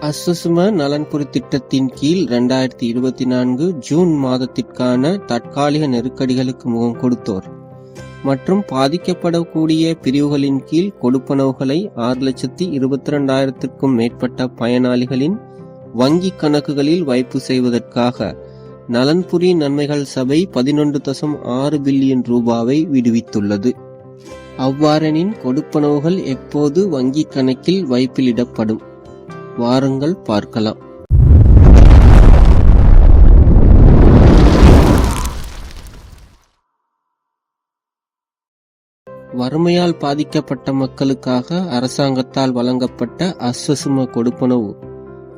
அசுசும நலன்புரி திட்டத்தின் கீழ் இரண்டாயிரத்தி இருபத்தி நான்கு ஜூன் மாதத்திற்கான தற்காலிக நெருக்கடிகளுக்கு முகம் கொடுத்தோர். மற்றும் பாதிக்கப்படக்கூடிய பிரிவுகளின் கீழ் கொடுப்பனவுகளை ஆறு லட்சத்தி இருபத்தி ரெண்டாயிரத்திற்கும் மேற்பட்ட பயனாளிகளின் வங்கிக் கணக்குகளில் வைப்பு செய்வதற்காக நலன்புரி நன்மைகள் சபை பதினொன்று தசம் ஆறு பில்லியன் ரூபாவை விடுவித்துள்ளது. அவ்வாறெனின் கொடுப்பனவுகள் எப்போது வங்கிக் கணக்கில் வைப்பிலிடப்படும்? வாருங்கள் பார்க்கலாம். வறுமையால் பாதிக்கப்பட்ட மக்களுக்காக அரசாங்கத்தால் வழங்கப்பட்ட அஸ்வசும கொடுப்பனவு.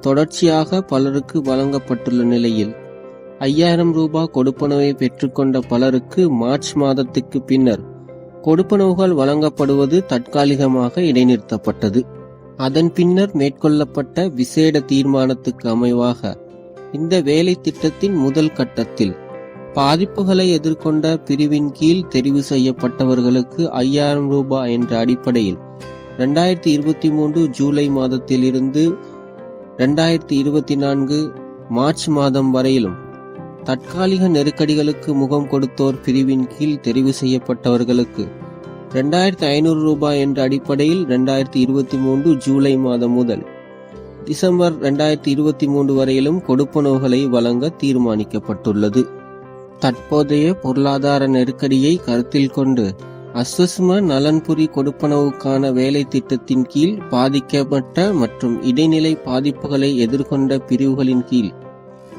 தொடர்ச்சியாக பலருக்கு வழங்கப்பட்டுள்ள நிலையில் ஐயாயிரம் ரூபாய் கொடுப்பனவை பெற்றுக்கொண்ட பலருக்கு மார்ச் மாதத்துக்கு பின்னர் கொடுப்பனவுகள் வழங்கப்படுவது தற்காலிகமாக இடைநிறுத்தப்பட்டது. அதன் பின்னர் மேற்கொள்ளப்பட்ட விசேட தீர்மானத்துக்கு அமைவாக இந்த வேலை திட்டத்தின் முதல் கட்டத்தில் பாதிப்புகளை எதிர்கொண்ட பிரிவின் கீழ் தெரிவு செய்யப்பட்டவர்களுக்கு ஐயாயிரம் ரூபாய் என்ற அடிப்படையில் ரெண்டாயிரத்தி இருபத்தி மூன்று ஜூலை மாதத்திலிருந்து ரெண்டாயிரத்தி இருபத்தி நான்கு மார்ச் மாதம் வரையிலும் தற்காலிக நெருக்கடிகளுக்கு முகம் கொடுத்தோர் பிரிவின் கீழ் தெரிவு செய்யப்பட்டவர்களுக்கு ரெண்டாயிரத்தி ஐநூறு ரூபாய் என்ற அடிப்படையில் ரெண்டாயிரத்தி இருபத்தி மூன்று ஜூலை மாதம் முதல் டிசம்பர் ரெண்டாயிரத்தி இருபத்தி மூன்று வரையிலும் கொடுப்பனவுகளை வழங்க தீர்மானிக்கப்பட்டுள்ளது. தற்போதைய பொருளாதார நெருக்கடியை கருத்தில் கொண்டு அஸ்வஸ்ம நலன்புரி கொடுப்பனவுக்கான வேலை திட்டத்தின் கீழ் பாதிக்கப்பட்ட மற்றும் இடைநிலை பாதிப்புகளை எதிர்கொண்ட பிரிவுகளின் கீழ்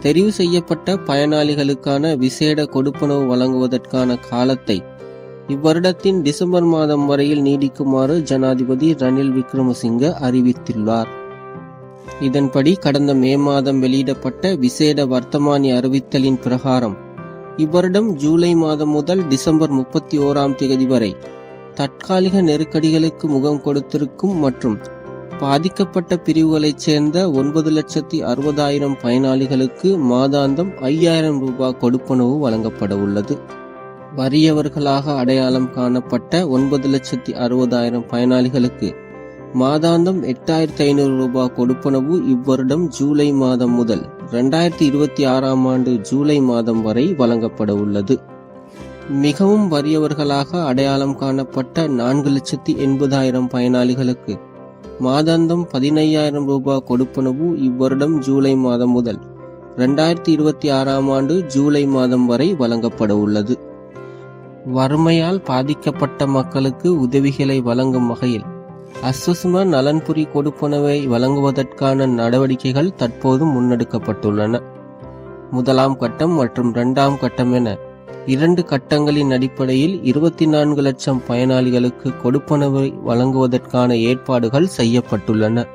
தெரிவு செய்யப்பட்ட பயனாளிகளுக்கான விசேட கொடுப்பனவு வழங்குவதற்கான காலத்தை இவ்வருடத்தின் டிசம்பர் மாதம் வரையில் நீடிக்குமாறு ஜனாதிபதி ரணில் விக்ரமசிங்க அறிவித்துள்ளார். இதன்படி கடந்த மே மாதம் வெளியிடப்பட்ட விசேட வர்த்தமானி அறிவித்தலின் பிரகாரம் இவ்வருடம் ஜூலை மாதம் முதல் டிசம்பர் முப்பத்தி ஓராம் தேதி வரை தற்காலிக நெருக்கடிகளுக்கு முகம் கொடுத்திருக்கும் மற்றும் பாதிக்கப்பட்ட பிரிவுகளைச் சேர்ந்த ஒன்பது லட்சத்தி அறுபதாயிரம் பயனாளிகளுக்கு மாதாந்தம் ஐயாயிரம் ரூபாய் கொடுப்பனவு வழங்கப்பட உள்ளது வறியவர்களாக அடையாளம் காணப்பட்ட ஒன்பது லட்சத்தி அறுபதாயிரம் பயனாளிகளுக்கு மாதாந்தம் எட்டாயிரத்தி ஐநூறு ரூபாய் கொடுப்பனவு இவ்வருடம் ஜூலை மாதம் முதல் இரண்டாயிரத்தி இருபத்தி ஆறாம் ஆண்டு ஜூலை மாதம் வரை வழங்கப்பட உள்ளது. மிகவும் வறியவர்களாக அடையாளம் காணப்பட்ட நான்கு லட்சத்தி எண்பதாயிரம் பயனாளிகளுக்கு மாதாந்தம் பதினையாயிரம் ரூபாய் கொடுப்பனவு இவ்வருடம் ஜூலை மாதம் முதல் இரண்டாயிரத்தி இருபத்தி ஆறாம் ஆண்டு ஜூலை மாதம் வரை வழங்கப்பட உள்ளது. வறுமையால் பாதிக்கப்பட்ட மக்களுக்கு உதவிகளை வழங்கும் வகையில் அஸ்வசும நலன்புரி கொடுப்பனவை வழங்குவதற்கான நடவடிக்கைகள் தற்போது முன்னெடுக்கப்பட்டுள்ளன. முதலாம் கட்டம் மற்றும் இரண்டாம் கட்டம் என இரண்டு கட்டங்களின் அடிப்படையில் இருபத்தி நான்கு லட்சம் பயனாளிகளுக்கு கொடுப்பனவை வழங்குவதற்கான ஏற்பாடுகள் செய்யப்பட்டுள்ளன.